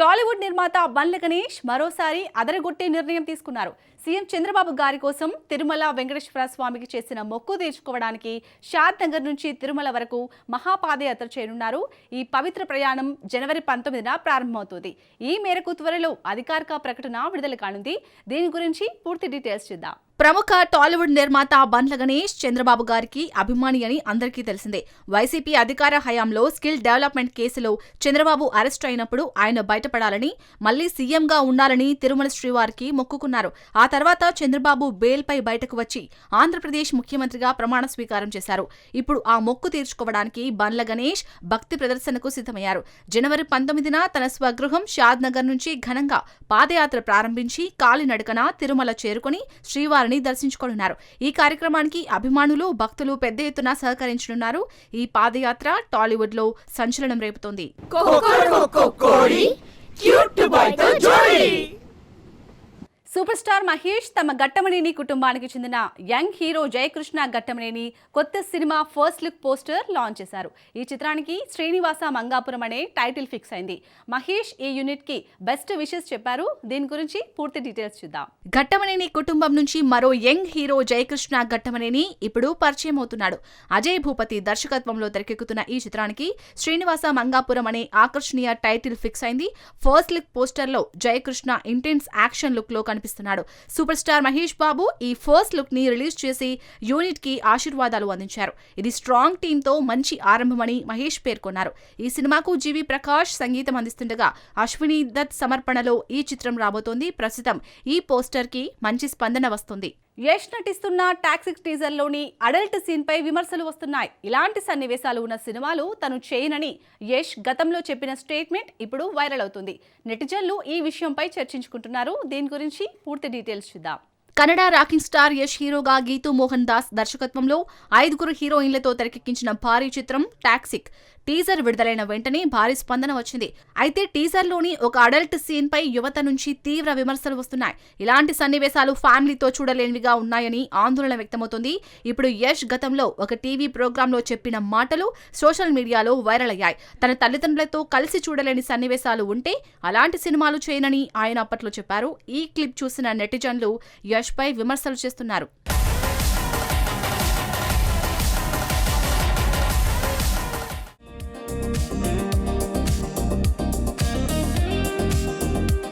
టాలీవుడ్ నిర్మాత బండ్ల గణేష్ మరోసారి అదరగొట్టే నిర్ణయం తీసుకున్నారు. సీఎం చంద్రబాబు గారి కోసం తిరుమల వెంకటేశ్వర స్వామికి చేసిన మొక్కు తీర్చుకోవడానికి షాద్నగర్ నుంచి తిరుమల వరకు మహాపాదయాత్ర చేయనున్నారు. ఈ పవిత్ర ప్రయాణం జనవరి పంతొమ్మిదిన ప్రారంభమవుతుంది. ఈ మేరకు త్వరలో అధికారిక ప్రకటన విడుదల కానుంది. దీని గురించి పూర్తి డీటెయిల్స్ చూద్దాం. ప్రముఖ టాలీవుడ్ నిర్మాత బండ్ల గణేష్ చంద్రబాబు గారికి అభిమాని అని అందరికీ తెలిసిందే. వైసీపీ అధికార హయాంలో స్కిల్ డెవలప్మెంట్ కేసులో చంద్రబాబు అరెస్ట్ అయినప్పుడు ఆయన బయటపడాలని మళ్ళీ సీఎంగా ఉండాలని తిరుమల శ్రీవారికి మొక్కుకున్నారు. ఆ తర్వాత చంద్రబాబు బెయిల్పై బయటకు వచ్చి ఆంధ్రప్రదేశ్ ముఖ్యమంత్రిగా ప్రమాణ స్వీకారం చేశారు. ఇప్పుడు ఆ మొక్కు తీర్చుకోవడానికి బండ్ల గణేష్ భక్తి ప్రదర్శనకు సిద్ధమయ్యారు. జనవరి పంతొమ్మిదిన తన స్వగృహం షాద్ నగర్ నుంచి ఘనంగా పాదయాత్ర ప్రారంభించి కాలినడకన తిరుమల చేరుకుని శ్రీవారిని దర్శించుకోనున్నారు. ఈ కార్యక్రమానికి అభిమానులు భక్తులు పెద్ద ఎత్తున సహకరించనున్నారు. ఈ పాదయాత్ర టాలీవుడ్లో సంచలనం రేపుతోంది. సూపర్ స్టార్ మహేష్ తమ గట్టమనేని కుటుంబానికి చెందిన యంగ్ హీరో జయకృష్ణ గట్టమనేని కొత్త cinema first look poster launch చేశారు. ఈ చిత్రానికి శ్రీనివాస మంగాపురం అనే టైటిల్ ఫిక్స్ అయింది. మహేష్ ఈ యూనిట్కి బెస్ట్ విషెస్ చెప్పారు. దీని గురించి పూర్తి డీటెయిల్స్ చూద్దాం. ఘట్టమనేని కుటుంబం నుంచి మరో యంగ్ హీరో జయకృష్ణ ఘట్టమనేని ఇప్పుడు పరిచయం అవుతున్నాడు. అజయ్ భూపతి దర్శకత్వంలో తెరకెక్కుతున్న ఈ చిత్రానికి శ్రీనివాస మంగాపురం అనే ఆకర్షణీయ టైటిల్ ఫిక్స్ అయింది. ఫస్ట్ లుక్ పోస్టర్లో జయకృష్ణ ఇంటెన్స్ యాక్షన్ లుక్లో చేస్తున్నాడు. సూపర్ స్టార్ మహేష్ బాబు ఈ ఫస్ట్ లుక్ని రిలీజ్ చేసి యూనిట్కి ఆశీర్వాదాలు అందించారు. ఇది స్ట్రాంగ్ టీమ్తో మంచి ఆరంభమని మహేష్ పేర్కొన్నారు. ఈ సినిమాకు జీవి ప్రకాష్ సంగీతం అందిస్తుండగా అశ్విని దత్ సమర్పణలో ఈ చిత్రం రాబోతోంది. ప్రస్తుతం ఈ పోస్టర్కి మంచి స్పందన వస్తుంది. యష్ నటిస్తున్న టాక్సిక్ టీజర్లోని అడల్ట్ సీన్పై విమర్శలు వస్తున్నాయి. ఇలాంటి సన్నివేశాలు ఉన్న సినిమాలు తను చేయనని యష్ గతంలో చెప్పిన స్టేట్మెంట్ ఇప్పుడు వైరల్ అవుతుంది. నెటిజన్లు ఈ విషయంపై చర్చించుకుంటున్నారు. దీని గురించి పూర్తి డీటెయిల్స్ చూద్దాం. కన్నడ రాకింగ్ స్టార్ యష్ హీరోగా గీతూ మోహన్ దాస్ దర్శకత్వంలో ఐదుగురు హీరోయిన్లతో తెరకెక్కించిన భారీ చిత్రం టాక్సిక్. టీజర్ విడుదలైన వెంటనే భారీ స్పందన వచ్చింది. అయితే టీజర్లోని ఒక అడల్ట్ సీన్ పై యువత నుంచి తీవ్ర విమర్శలు వస్తున్నాయి. ఇలాంటి సన్నివేశాలు ఫ్యామిలీతో చూడలేనివిగా ఉన్నాయని ఆందోళన వ్యక్తమవుతుంది. ఇప్పుడు యష్ గతంలో ఒక టీవీ ప్రోగ్రాంలో చెప్పిన మాటలు సోషల్ మీడియాలో వైరల్ అయ్యాయి. తన తల్లిదండ్రులతో కలిసి చూడలేని సన్నివేశాలు ఉంటే అలాంటి సినిమాలు చేయనని ఆయన అప్పట్లో చెప్పారు. ఈ క్లిప్ చూసిన నెటిజన్లు యష్ పై విమర్శలు చేస్తున్నారు.